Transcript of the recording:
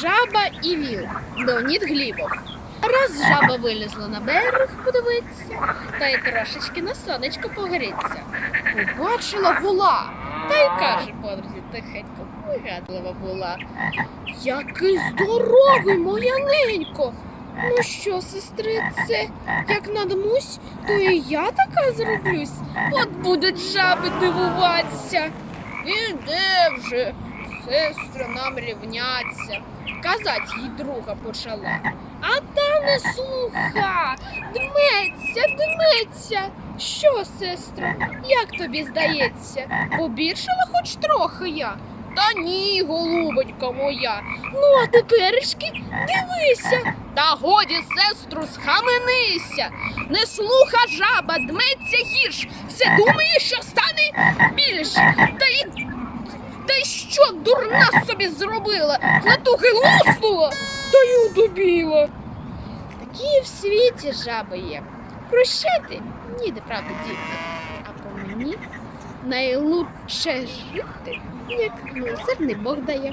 Жаба і віл. Леонід Глібов. Раз жаба вилізла на берег подивитися, та й трошечки на сонечко погріться. Побачила вола, та й каже подрузі тихенько, вигадлива була. Який здоровий, моя ненько. Ну що, сестрице, як надмусь, то і я така зроблюсь. От будуть жаби дивуватися. Іде вже, сестра нам рівняться. Казать їй друга почала. А та не слуха, дметься, дметься. Що, сестра, як тобі здається? Побільшала хоч трохи я? Та ні, голубонька моя. Ну, а теперішки дивися. Та годі, сестру, схаменися. Не слуха жаба, дметься гірш. Все думає, що стане більш. Та й ти що дурна собі зробила? Натухи луснула та й удубіла. Такі в світі жаби є. Прощати ніде правда діти. А по мені найлучше жити, як милосердний Бог дає.